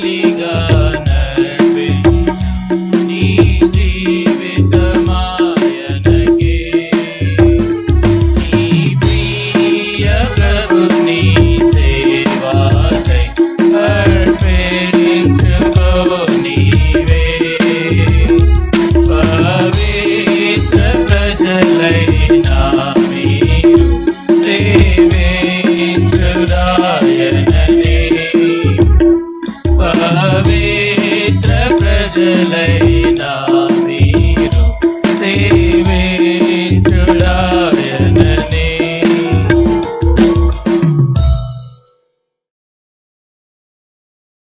liga. না